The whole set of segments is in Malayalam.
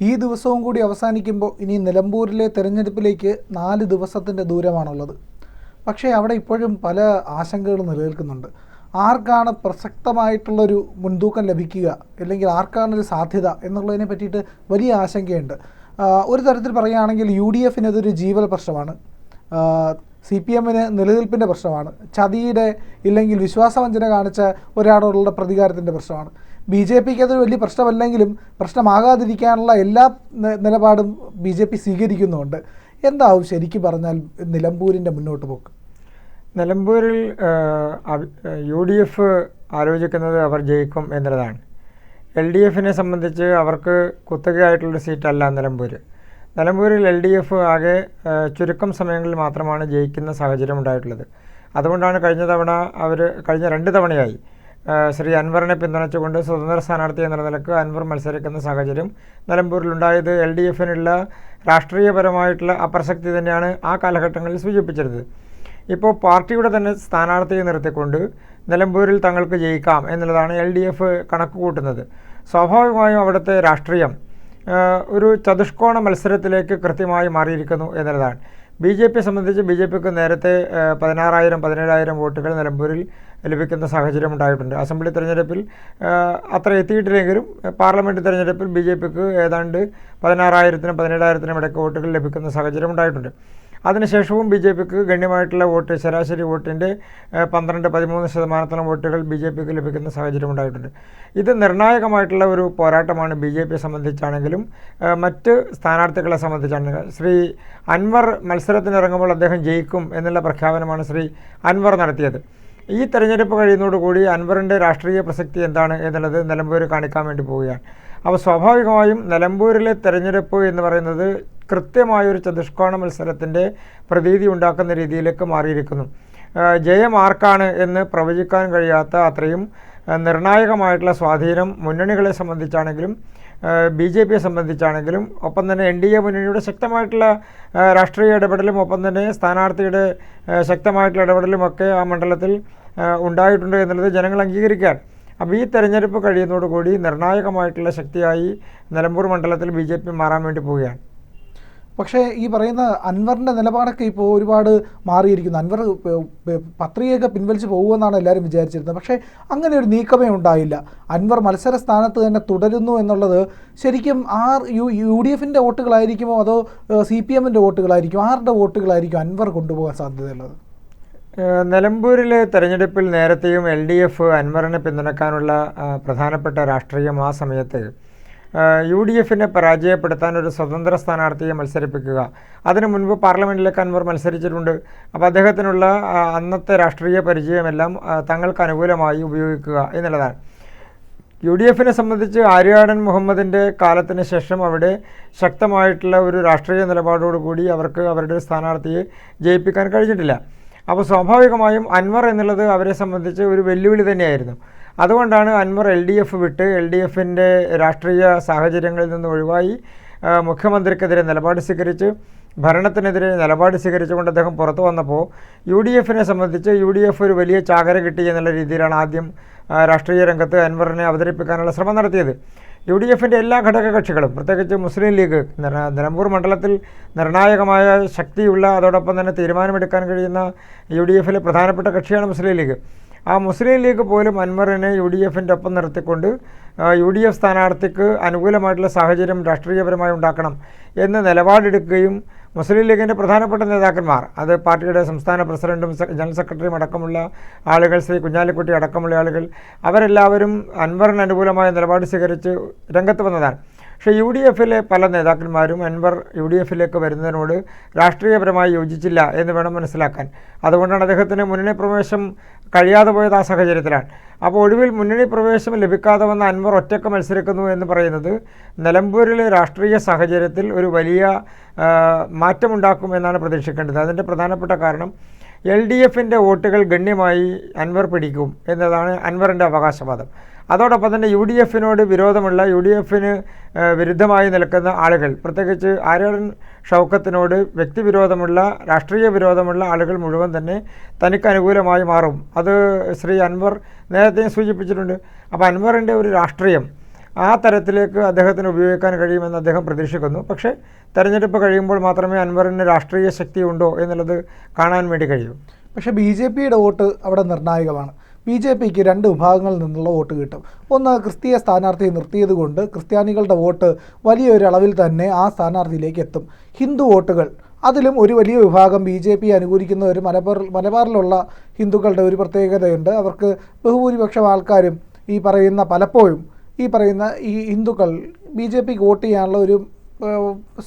ഈ ദിവസവും കൂടി അവസാനിക്കുമ്പോൾ ഇനി നിലമ്പൂരിലെ തെരഞ്ഞെടുപ്പിലേക്ക് നാല് ദിവസത്തിന്റെ ദൂരമാണുള്ളത്. പക്ഷേ അവിടെ ഇപ്പോഴും പല ആശങ്കകളും നിലനിൽക്കുന്നുണ്ട്. ആർക്കാണ് പ്രസക്തമായിട്ടുള്ളൊരു മുൻതൂക്കം ലഭിക്കുക അല്ലെങ്കിൽ ആർക്കാണൊരു സാധ്യത എന്നുള്ളതിനെ പറ്റിയിട്ട് വലിയ ആശങ്കയുണ്ട്. ഒരു തരത്തിൽ പറയുകയാണെങ്കിൽ യു ഡി എഫിന് അതൊരു ജീവൽ പ്രശ്നമാണ്. സി പി എമ്മിന് നിലനിൽപ്പിന്റെ പ്രശ്നമാണ്. ചതിയുടെ ഇല്ലെങ്കിൽ വിശ്വാസവഞ്ചന കാണിച്ച ഒരാളോടുള്ള പ്രതികാരത്തിന്റെ പ്രശ്നമാണ്. ബി ജെ പിക്ക് അതൊരു വലിയ പ്രശ്നമല്ലെങ്കിലും പ്രശ്നമാകാതിരിക്കാനുള്ള എല്ലാ നിലപാടും ബി ജെ പി സ്വീകരിക്കുന്നുമുണ്ട്. എന്താവും ശരിക്കും പറഞ്ഞാൽ നിലമ്പൂരിന്റെ മുന്നോട്ട് പോക്ക്? നിലമ്പൂരിൽ യു ഡി എഫ് ആലോചിക്കുന്നത് അവർ ജയിക്കും എന്നുള്ളതാണ്. എൽ ഡി എഫിനെ സംബന്ധിച്ച് അവർക്ക് കുത്തകയായിട്ടുള്ള സീറ്റല്ല നിലമ്പൂർ നിലമ്പൂരിൽ എൽ ഡി എഫ് ആകെ ചുരുക്കം സമയങ്ങളിൽ മാത്രമാണ് ജയിക്കുന്ന സാഹചര്യം ഉണ്ടായിട്ടുള്ളത്. അതുകൊണ്ടാണ് കഴിഞ്ഞ തവണ അവർ കഴിഞ്ഞ രണ്ട് തവണയായി ശ്രീ അൻവറിനെ പിന്തുണച്ചുകൊണ്ട് സ്വതന്ത്ര സ്ഥാനാർത്ഥി എന്ന നിലയ്ക്ക് അൻവർ മത്സരിക്കുന്ന സാഹചര്യം നിലമ്പൂരിലുണ്ടായത് എൽ ഡി എഫിനുള്ള രാഷ്ട്രീയപരമായിട്ടുള്ള അപ്രസക്തി തന്നെയാണ് ആ കാലഘട്ടങ്ങളിൽ സൂചിപ്പിച്ചിരുന്നത് ഇപ്പോൾ പാർട്ടിയുടെ തന്നെ സ്ഥാനാർത്ഥിയെ നിർത്തിക്കൊണ്ട് നിലമ്പൂരിൽ തങ്ങൾക്ക് ജയിക്കാം എന്നുള്ളതാണ് എൽ ഡി എഫ് കണക്ക് കൂട്ടുന്നത്. സ്വാഭാവികമായും അവിടുത്തെ രാഷ്ട്രീയം ഒരു ചതുഷ്കോണ മത്സരത്തിലേക്ക് കൃത്യമായി മാറിയിരിക്കുന്നു എന്നുള്ളതാണ്. ബി ജെ പിയെ സംബന്ധിച്ച് ബി ജെ പിക്ക് നേരത്തെ പതിനാറായിരം പതിനേഴായിരം വോട്ടുകൾ നിലമ്പൂരിൽ ലഭിക്കുന്ന സാഹചര്യം ഉണ്ടായിട്ടുണ്ട്. അസംബ്ലി തെരഞ്ഞെടുപ്പിൽ അത്ര എത്തിയിട്ടില്ലെങ്കിലും പാർലമെന്റ് തെരഞ്ഞെടുപ്പിൽ ബി ജെ പിക്ക് ഏതാണ്ട് പതിനാറായിരത്തിനും പതിനേഴായിരത്തിനും ഇടയ്ക്ക് വോട്ടുകൾ ലഭിക്കുന്ന സാഹചര്യം ഉണ്ടായിട്ടുണ്ട്. അതിനുശേഷവും ബി ജെ പിക്ക് ഗണ്യമായിട്ടുള്ള വോട്ട് ശരാശരി വോട്ടിന്റെ പന്ത്രണ്ട് പതിമൂന്ന് ശതമാനത്തോളം വോട്ടുകൾ ബി ജെ പിക്ക് ലഭിക്കുന്ന സാഹചര്യം ഉണ്ടായിട്ടുണ്ട്. ഇത് നിർണായകമായിട്ടുള്ള ഒരു പോരാട്ടമാണ് ബി ജെ പിയെ സംബന്ധിച്ചാണെങ്കിലും മറ്റ് സ്ഥാനാർത്ഥികളെ സംബന്ധിച്ചാണെങ്കിലും. ശ്രീ അൻവർ മത്സരത്തിനിറങ്ങുമ്പോൾ അദ്ദേഹം ജയിക്കും എന്നുള്ള പ്രഖ്യാപനമാണ് ശ്രീ അൻവർ നടത്തിയത്. ഈ തെരഞ്ഞെടുപ്പ് കഴിയുന്നതോടുകൂടി അൻവറിന്റെ രാഷ്ട്രീയ പ്രസക്തി എന്താണ് എന്നുള്ളത് നിലമ്പൂർ കാണിക്കാൻ വേണ്ടി പോവുകയാണ്. അപ്പോൾ സ്വാഭാവികമായും നിലമ്പൂരിലെ തെരഞ്ഞെടുപ്പ് എന്ന് പറയുന്നത് കൃത്യമായൊരു ചതുഷ്കോണ മത്സരത്തിന്റെ പ്രതീതി ഉണ്ടാക്കുന്ന രീതിയിലേക്ക് മാറിയിരിക്കുന്നു. ജയം ആർക്കാണ് എന്ന് പ്രവചിക്കാൻ കഴിയാത്ത അത്രയും നിർണായകമായിട്ടുള്ള സ്വാധീനം മുന്നണികളെ സംബന്ധിച്ചാണെങ്കിലും ബി ജെ പിയെ സംബന്ധിച്ചാണെങ്കിലും ഒപ്പം തന്നെ എൻ ഡി എ മുന്നണിയുടെ ശക്തമായിട്ടുള്ള രാഷ്ട്രീയ ഇടപെടലും ഒപ്പം തന്നെ സ്ഥാനാർത്ഥിയുടെ ശക്തമായിട്ടുള്ള ഇടപെടലും ഒക്കെ ആ മണ്ഡലത്തിൽ ഉണ്ടായിട്ടുണ്ട് എന്നുള്ളത് ജനങ്ങൾ അംഗീകരിക്കാൻ. അപ്പോൾ ഈ തെരഞ്ഞെടുപ്പ് കഴിയുന്നതോടുകൂടി നിർണായകമായിട്ടുള്ള ശക്തിയായി നിലമ്പൂർ മണ്ഡലത്തിൽ ബി ജെ പി മാറാൻ വേണ്ടി പോവുകയാണ്. പക്ഷേ ഈ പറയുന്ന അൻവറിന്റെ നിലപാടൊക്കെ ഇപ്പോൾ ഒരുപാട് മാറിയിരിക്കുന്നു. അൻവർ പത്രികയൊക്കെ പിൻവലിച്ച് പോകുമെന്നാണ് എല്ലാവരും വിചാരിച്ചിരുന്നത്. പക്ഷേ അങ്ങനെ ഒരു നീക്കമേ ഉണ്ടായില്ല. അൻവർ മത്സര സ്ഥാനത്ത് തന്നെ തുടരുന്നു എന്നുള്ളത് ശരിക്കും ആർ യു യു ഡി എഫിന്റെ വോട്ടുകളായിരിക്കുമോ അതോ സി പി എമ്മിന്റെ വോട്ടുകളായിരിക്കും? ആരുടെ വോട്ടുകളായിരിക്കും അൻവർ കൊണ്ടുപോകാൻ സാധ്യതയുള്ളത്? നിലമ്പൂരിലെ തെരഞ്ഞെടുപ്പിൽ നേരത്തെയും എൽ ഡി എഫ് അൻവറിനെ പിന്തുണക്കാനുള്ള പ്രധാനപ്പെട്ട രാഷ്ട്രീയം ആ സമയത്ത് യു ഡി എഫിനെ പരാജയപ്പെടുത്താൻ ഒരു സ്വതന്ത്ര സ്ഥാനാർത്ഥിയെ മത്സരിപ്പിക്കുക. അതിനു മുൻപ് പാർലമെന്റിലേക്ക് അൻവർ മത്സരിച്ചിട്ടുണ്ട്. അപ്പോൾ അദ്ദേഹത്തിനുള്ള അന്നത്തെ രാഷ്ട്രീയ പരിചയമെല്ലാം തങ്ങൾക്ക് അനുകൂലമായി ഉപയോഗിക്കുക എന്നുള്ളതാണ്. യു ഡി എഫിനെ സംബന്ധിച്ച് ആര്യാടൻ മുഹമ്മദിന്റെ കാലത്തിന് ശേഷം അവിടെ ശക്തമായിട്ടുള്ള ഒരു രാഷ്ട്രീയ നിലപാടോടുകൂടി അവർക്ക് അവരുടെ സ്ഥാനാർത്ഥിയെ ജയിപ്പിക്കാൻ കഴിഞ്ഞിട്ടില്ല. അപ്പോൾ സ്വാഭാവികമായും അൻവർ എന്നുള്ളത് അവരെ സംബന്ധിച്ച് ഒരു വെല്ലുവിളി തന്നെയായിരുന്നു. അതുകൊണ്ടാണ് അൻവർ എൽ ഡി എഫ് വിട്ട് എൽ ഡി എഫിന്റെ രാഷ്ട്രീയ സാഹചര്യങ്ങളിൽ നിന്ന് ഒഴിവായി മുഖ്യമന്ത്രിക്കെതിരെ നിലപാട് സ്വീകരിച്ച് ഭരണത്തിനെതിരെ നിലപാട് സ്വീകരിച്ചുകൊണ്ട് അദ്ദേഹം പുറത്തു വന്നപ്പോൾ യു ഡി എഫിനെ സംബന്ധിച്ച് യു ഡി എഫ് ഒരു വലിയ ചാകര കിട്ടി എന്നുള്ള രീതിയിലാണ് ആദ്യം രാഷ്ട്രീയ രംഗത്ത് അൻവറിനെ അവതരിപ്പിക്കാനുള്ള ശ്രമം നടത്തിയത്. യു ഡി എഫിന്റെ എല്ലാ ഘടകകക്ഷികളും പ്രത്യേകിച്ച് മുസ്ലിം ലീഗ് നിലമ്പൂർ മണ്ഡലത്തിൽ നിർണായകമായ ശക്തിയുള്ള അതോടൊപ്പം തന്നെ തീരുമാനമെടുക്കാൻ കഴിയുന്ന യു ഡി എഫിലെ പ്രധാനപ്പെട്ട കക്ഷിയാണ് മുസ്ലിം ലീഗ്. ആ മുസ്ലിം ലീഗ് പോലും അൻവറിനെ യു ഡി എഫിന്റെ ഒപ്പം നിർത്തിക്കൊണ്ട് യു ഡി എഫ് സ്ഥാനാർത്ഥിക്ക് അനുകൂലമായിട്ടുള്ള സാഹചര്യം രാഷ്ട്രീയപരമായി ഉണ്ടാക്കണം എന്ന് നിലപാടെടുക്കുകയും മുസ്ലിം ലീഗിന്റെ പ്രധാനപ്പെട്ട നേതാക്കന്മാർ അത് പാർട്ടിയുടെ സംസ്ഥാന പ്രസിഡന്റും ജനറൽ സെക്രട്ടറിയും അടക്കമുള്ള ആളുകൾ ശ്രീ കുഞ്ഞാലിക്കുട്ടി അടക്കമുള്ള ആളുകൾ അവരെല്ലാവരും അൻവറിന് അനുകൂലമായ നിലപാട് സ്വീകരിച്ച് രംഗത്ത് വന്നതാണ്. പക്ഷേ യു ഡി എഫിലെ പല നേതാക്കന്മാരും അൻവർ യു ഡി എഫിലേക്ക് വരുന്നതിനോട് രാഷ്ട്രീയപരമായി യോജിച്ചില്ല എന്ന് വേണം മനസ്സിലാക്കാൻ. അതുകൊണ്ടാണ് അദ്ദേഹത്തിന് മുന്നണി പ്രവേശം കഴിയാതെ പോയത് ആ സാഹചര്യത്തിലാണ്. അപ്പോൾ ഒടുവിൽ മുന്നണി പ്രവേശം ലഭിക്കാതെ വന്ന അൻവർ ഒറ്റയ്ക്ക് മത്സരിക്കുന്നു എന്ന് പറയുന്നത് നിലമ്പൂരിലെ രാഷ്ട്രീയ സാഹചര്യത്തിൽ ഒരു വലിയ മാറ്റമുണ്ടാക്കുമെന്നാണ് പ്രതീക്ഷിക്കേണ്ടത്. അതിന്റെ പ്രധാനപ്പെട്ട കാരണം എൽ ഡി എഫിന്റെ വോട്ടുകൾ ഗണ്യമായി അൻവർ പിടിക്കും എന്നതാണ് അൻവറിന്റെ അവകാശവാദം. അതോടൊപ്പം തന്നെ യു ഡി എഫിനോട് വിരോധമുള്ള യു ഡി എഫിന് വിരുദ്ധമായി നിൽക്കുന്ന ആളുകൾ പ്രത്യേകിച്ച് ആര്യൻ ഷൗക്കത്തിനോട് വ്യക്തിവിരോധമുള്ള രാഷ്ട്രീയ വിരോധമുള്ള ആളുകൾ മുഴുവൻ തന്നെ തനിക്ക് അനുകൂലമായി മാറും. അത് ശ്രീ അൻവർ നേരത്തെ സൂചിപ്പിച്ചിട്ടുണ്ട്. അപ്പോൾ അൻവറിന്റെ ഒരു രാഷ്ട്രീയം ആ തരത്തിലേക്ക് അദ്ദേഹത്തിന് ഉപയോഗിക്കാൻ കഴിയുമെന്ന് അദ്ദേഹം പ്രതീക്ഷിക്കുന്നു. പക്ഷേ തെരഞ്ഞെടുപ്പ് കഴിയുമ്പോൾ മാത്രമേ അൻവറിന് രാഷ്ട്രീയ ശക്തി ഉണ്ടോ എന്നുള്ളത് കാണാൻ വേണ്ടി കഴിയൂ. പക്ഷേ ബി ജെ പിയുടെ വോട്ട് അവിടെ നിർണായകമാണ്. ബി ജെ പിക്ക് രണ്ട് വിഭാഗങ്ങളിൽ നിന്നുള്ള വോട്ട് കിട്ടും. ഒന്ന് ക്രിസ്തീയ സ്ഥാനാർത്ഥിയെ നിർത്തിയത് കൊണ്ട് ക്രിസ്ത്യാനികളുടെ വോട്ട് വലിയൊരളവിൽ തന്നെ ആ സ്ഥാനാർത്ഥിയിലേക്ക് എത്തും. ഹിന്ദു വോട്ടുകൾ. അതിലും ഒരു വലിയ വിഭാഗം ബി ജെ പി അനുകൂലിക്കുന്ന ഒരു മലബാർ മലബാറിലുള്ള ഹിന്ദുക്കളുടെ ഒരു പ്രത്യേകതയുണ്ട്. അവർക്ക് ബഹുഭൂരിപക്ഷം ആൾക്കാരും ഈ പറയുന്ന പലപ്പോഴും ഈ പറയുന്ന ഈ ഹിന്ദുക്കൾ ബി ജെ പിക്ക് വോട്ട് ചെയ്യാനുള്ള ഒരു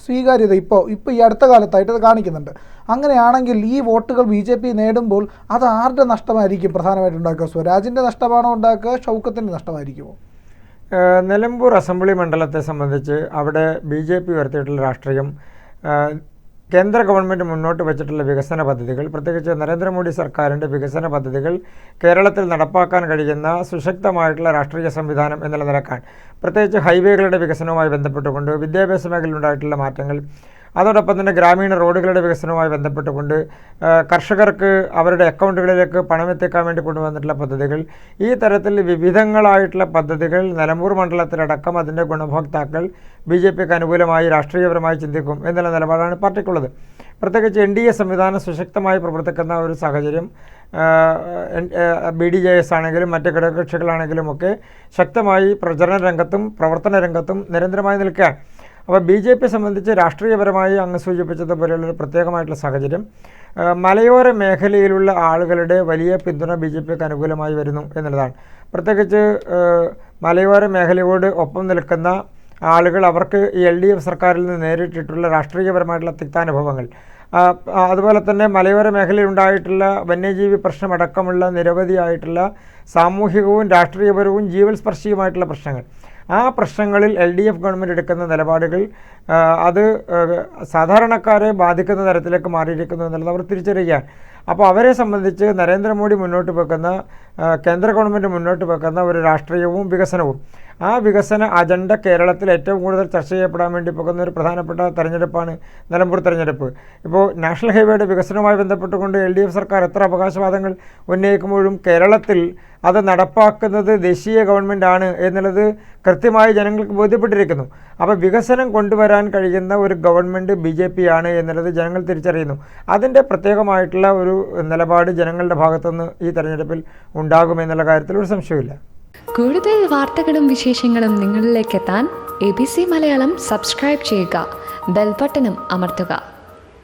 സ്വീകാര്യത ഇപ്പോൾ ഇപ്പോൾ ഈ അടുത്ത കാലത്തായിട്ട് അത് കാണിക്കുന്നുണ്ട്. അങ്ങനെയാണെങ്കിൽ ഈ വോട്ടുകൾ ബി ജെ പി നേടുമ്പോൾ അത് ആരുടെ നഷ്ടമായിരിക്കും പ്രധാനമായിട്ട് ഉണ്ടാക്കുക? സ്വരാജിന്റെ നഷ്ടമാണോ ഉണ്ടാക്കുക? ഷൗക്കത്തിന്റെ നഷ്ടമായിരിക്കുമോ? നിലമ്പൂർ അസംബ്ലി മണ്ഡലത്തെ സംബന്ധിച്ച് അവിടെ ബി ജെ പി ഉയർത്തിയിട്ടുള്ള രാഷ്ട്രീയം കേന്ദ്ര ഗവൺമെന്റ് മുന്നോട്ട് വെച്ചിട്ടുള്ള വികസന പദ്ധതികൾ പ്രത്യേകിച്ച് നരേന്ദ്രമോദി സർക്കാരിന്റെ വികസന പദ്ധതികൾ കേരളത്തിൽ നടപ്പാക്കാൻ കഴിയുന്ന സുശക്തമായിട്ടുള്ള രാഷ്ട്രീയ സംവിധാനം എന്നുള്ള നിലക്കാണ്. പ്രത്യേകിച്ച് ഹൈവേകളുടെ വികസനവുമായി ബന്ധപ്പെട്ടുകൊണ്ട് വിദ്യാഭ്യാസ മേഖലയിലുണ്ടായിട്ടുള്ള മാറ്റങ്ങൾ അതോടൊപ്പം തന്നെ ഗ്രാമീണ റോഡുകളുടെ വികസനവുമായി ബന്ധപ്പെട്ടുകൊണ്ട് കർഷകർക്ക് അവരുടെ അക്കൗണ്ടുകളിലേക്ക് പണം എത്തിക്കാൻ വേണ്ടി കൊണ്ടുവന്നിട്ടുള്ള പദ്ധതികൾ ഈ തരത്തിൽ വിവിധങ്ങളായിട്ടുള്ള പദ്ധതികൾ നിലമ്പൂർ മണ്ഡലത്തിലടക്കം അതിന്റെ ഗുണഭോക്താക്കൾ ബി ജെ പിക്ക് അനുകൂലമായി രാഷ്ട്രീയപരമായി ചിന്തിക്കും എന്നുള്ള നിലപാടാണ് പാർട്ടിക്കുള്ളത്. പ്രത്യേകിച്ച് എൻ ഡി എ സംവിധാനം സുശക്തമായി പ്രവർത്തിക്കുന്ന ഒരു സാഹചര്യം ബി ഡി ജെ എസ് ആണെങ്കിലും മറ്റ് ഘടകകക്ഷികളാണെങ്കിലും ഒക്കെ ശക്തമായി പ്രചരണ രംഗത്തും പ്രവർത്തന രംഗത്തും നിരന്തരമായി നിൽക്കുകയാണ്. അപ്പോൾ ബി ജെ പി സംബന്ധിച്ച് രാഷ്ട്രീയപരമായി അങ്ങ് സൂചിപ്പിച്ചതുപോലെയുള്ള പ്രത്യേകമായിട്ടുള്ള സാഹചര്യം മലയോര മേഖലയിലുള്ള ആളുകളുടെ വലിയ പിന്തുണ ബി ജെ പിക്ക് അനുകൂലമായി വരുന്നു എന്നുള്ളതാണ്. പ്രത്യേകിച്ച് മലയോര മേഖലയോട് ഒപ്പം നിൽക്കുന്ന ആളുകൾ അവർക്ക് എൽ ഡി എഫ് സർക്കാരിൽ നിന്ന് നേരിട്ടിട്ടുള്ള രാഷ്ട്രീയപരമായിട്ടുള്ള തിക്താനുഭവങ്ങൾ അതുപോലെ തന്നെ മലയോര മേഖലയിൽ ഉണ്ടായിട്ടുള്ള വന്യജീവി പ്രശ്നമടക്കമുള്ള നിരവധിയായിട്ടുള്ള സാമൂഹികവും രാഷ്ട്രീയപരവും ജീവൽ സ്പർശിയുമായിട്ടുള്ള പ്രശ്നങ്ങൾ. ആ പ്രശ്നങ്ങളിൽ എൽ ഡി എഫ് ഗവൺമെന്റ് എടുക്കുന്ന നിലപാടുകൾ അത് സാധാരണക്കാരെ ബാധിക്കുന്ന തരത്തിലേക്ക് മാറിയിരിക്കുന്നു എന്നുള്ളത് അവർ തിരിച്ചറിയുകയാണ്. അപ്പോൾ അവരെ സംബന്ധിച്ച് നരേന്ദ്രമോദി മുന്നോട്ട് വെക്കുന്ന കേന്ദ്ര ഗവൺമെന്റ് മുന്നോട്ട് വെക്കുന്ന ഒരു രാഷ്ട്രീയവും വികസനവും. ആ വികസന അജണ്ട കേരളത്തിൽ ഏറ്റവും കൂടുതൽ ചർച്ച ചെയ്യപ്പെടാൻ വേണ്ടി പോകുന്ന ഒരു പ്രധാനപ്പെട്ട തെരഞ്ഞെടുപ്പാണ് നിലമ്പൂർ തെരഞ്ഞെടുപ്പ്. ഇപ്പോൾ നാഷണൽ ഹൈവേയുടെ വികസനവുമായി ബന്ധപ്പെട്ടുകൊണ്ട് എൽ ഡി എഫ് സർക്കാർ എത്ര അവകാശവാദങ്ങൾ ഉന്നയിക്കുമ്പോഴും കേരളത്തിൽ അത് നടപ്പാക്കുന്നത് ദേശീയ ഗവൺമെന്റ് ആണ് എന്നുള്ളത് കൃത്യമായി ജനങ്ങൾക്ക് ബോധ്യപ്പെട്ടിരിക്കുന്നു. അപ്പോൾ വികസനം കൊണ്ടുവരാൻ കഴിയുന്ന ഒരു ഗവൺമെന്റ് ബി ജെ പി ആണ് എന്നുള്ളത് ജനങ്ങൾ തിരിച്ചറിയുന്നു. അതിന്റെ പ്രത്യേകമായിട്ടുള്ള ഒരു നിലപാട് ജനങ്ങളുടെ ഭാഗത്തുനിന്ന് ഈ തെരഞ്ഞെടുപ്പിൽ ഉണ്ടാകുമെന്നുള്ള കാര്യത്തിൽ ഒരു സംശയമില്ല കൂടുതൽ വാർത്തകളും വിശേഷങ്ങളും നിങ്ങളിലേക്ക് എത്താൻ A B C Malayalam subscribe ചെയ്യുക. ബെൽബട്ടനും അമർത്തുക.